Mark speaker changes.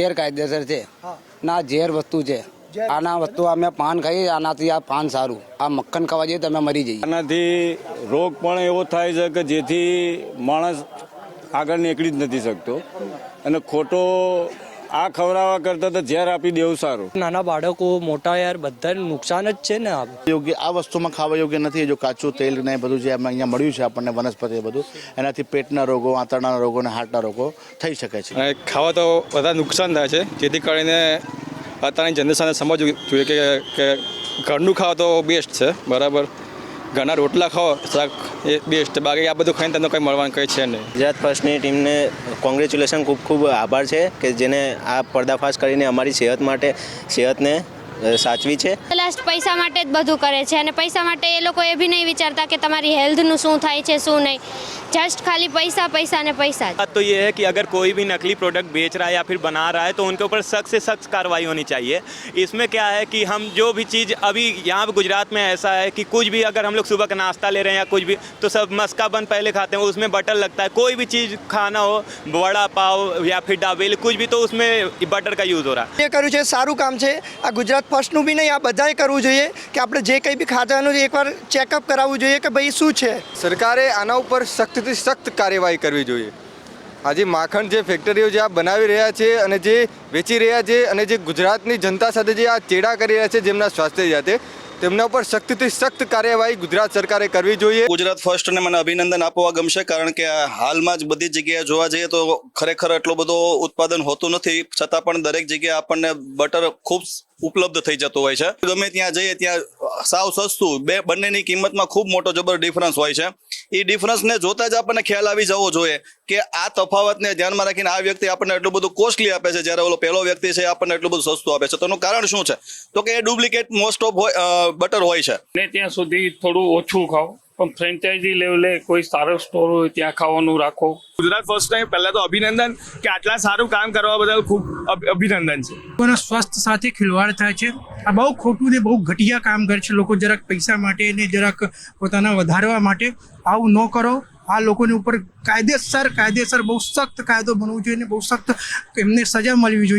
Speaker 1: ગેરકાયદેસર છે. ના ઝેર વસ્તુ છે. આના વસ્તુ અમે પાન ખાઈએ આનાથી આ પાન સારું. આ મક્ખન ખાવા જઈએ તમે મરી જઈએ.
Speaker 2: આનાથી રોગ પણ એવો થાય છે કે જેથી માણસ આગળ નીકળી જ નથી શકતો. અને ખોટો આ ખવડાવવા કરતાં તો ઝેર આપી દેવું સારું.
Speaker 3: નાના બાળકો મોટા યાર બધાને નુકસાન જ છે ને આ
Speaker 4: યોગ્ય આ વસ્તુમાં ખાવા યોગ્ય નથી જો કાચું તેલ ને એ બધું જે અમે અહીંયા મળ્યું છે આપણને વનસ્પતિ બધું એનાથી પેટના રોગો આંતરડાના રોગો અને હાર્ટના રોગો થઈ શકે છે.
Speaker 5: અને ખાવા તો બધા નુકસાન થાય છે જેથી કરીને અત્યારની જનરેશનને સમજવું જોઈએ કે કે ઘરનું ખાવા તો બેસ્ટ છે બરાબર. ઘરના રોટલા ખાઓ, શાક, એ બેસ્ટ બાકી આ બધું ખાઈને તમને કંઈ મળવાનું કંઈ છે નહીં.
Speaker 6: ગુજરાત ફર્સ્ટની ટીમને કોંગ્રેચ્યુલેશન ખૂબ ખૂબ આભાર છે કે જેને આ પર્દાફાશ કરીને અમારી સેહત માટે, સેહતને સાચવી છે
Speaker 7: લાસ્ટ પૈસા માટે જ બધું કરે છે અને પૈસા માટે એ લોકો એ બી નહીં વિચારતા કે તમારી હેલ્થનું શું થાય છે શું નહીં જસ્ટ ખાલી પૈસા પૈસા ને પૈસા જ
Speaker 8: बात तो ये है कि अगर कोई भी नकली प्रोडक्ट बेच रहा है या फिर बना रहा है तो उनके ऊपर सख्त से सख्त कार्रवाई होनी चाहिए इसमें क्या है कि हम जो भी चीज़ अभी यहाँ पे गुजरात में ऐसा है कि कुछ भी अगर हम लोग सुबह का नाश्ता ले रहे हैं या कुछ भी तो सब मस्का बन पहले खाते हैं उसमें बटर लगता है कोई भी चीज़ खाना हो वड़ा पाव या फिर डाबेली कुछ भी तो उसमें बटर का यूज़ हो रहा है
Speaker 9: જે કર્યું છે સારું કામ છે આ ગુજરાત ફર્સ્ટનું બી નહીં, આ બધાએ કરવું જોઈએ કે આપણે જે કંઈ બી ખાતાનું છે, એકવાર ચેકઅપ કરાવવું જોઈએ કે ભાઈ શું છે.
Speaker 10: સરકારે આના ઉપર સખ્તથી સખ્ત કાર્યવાહી કરવી જોઈએ. આજે માખણ જે ફેક્ટરીઓ જે આ બનાવી રહ્યા છે અને જે વેચી રહ્યા છે અને જે ગુજરાતની જનતા સાથે જે આ ચેડા કરી રહ્યા છે જેમના સ્વાસ્થ્ય સાથે તેમના ઉપર સખ્તથી સખ્ત કાર્યવાહી ગુજરાત સરકારે કરવી જોઈએ.
Speaker 11: ગુજરાત ફર્સ્ટને મને અભિનંદન આપવા ગમશે કારણ કે હાલમાં જ બધી જગ્યાએ જોવા જઈએ તો ખરેખર એટલો બધો ઉત્પાદન હોતું નથી. છતાં પણ દરેક જગ્યાએ આપણને બટર ખૂબ ઉપલબ્ધ થઈ જતું હોય છે. ગમે ત્યાં જઈએ ત્યાં સાવ સસ્તું. બે, બંનેની કિંમતમાં ખૂબ મોટો જબર ડિફરન્સ હોય છે. એ ડિફરન્સને જોતા જ આપણને ખ્યાલ આવી જવો જોઈએ કે આ તફાવતને ધ્યાનમાં રાખીને આ વ્યક્તિ આપણને એટલું બધું કોસ્ટલી આપે છે. જ્યારે ઓલો પહેલો વ્યક્તિ છે આપણને એટલું બધું સસ્તું આપે છે. તો એનું કારણ શું છે? તો કે એ ડુપ્લિકેટ મોસ્ટ ઓફ બટર હોય છે.
Speaker 12: ત્યાં સુધી થોડું ઓછું ખાઓ. પણ ફ્રેન્ચાઇઝી લેવલે કોઈ સારો સ્ટોર હોય ત્યાં ખાવાનું રાખો.
Speaker 2: ગુજરાત ફર્સ્ટ ટાઈમ પહેલા તો અભિનંદન કે આટલા સારું કામ કરવા બદલ ખૂબ અભિનંદન છે.
Speaker 3: લોકોના સ્વાસ્થ્ય સાથે ખિલવાડ થાય છે. આ બહુ ખોટું ને બહુ ઘટિયા કામ કરે છે લોકો જરાક પૈસા માટે ને જરાક પોતાના વધારવા માટે. આવું ન કરો. આ લોકોની ઉપર કાયદેસર કાયદેસર બહુ સખ્ત કાયદો બનવો જોઈએ ને બહુ સખ્ત એમને સજા મળવી જોઈએ.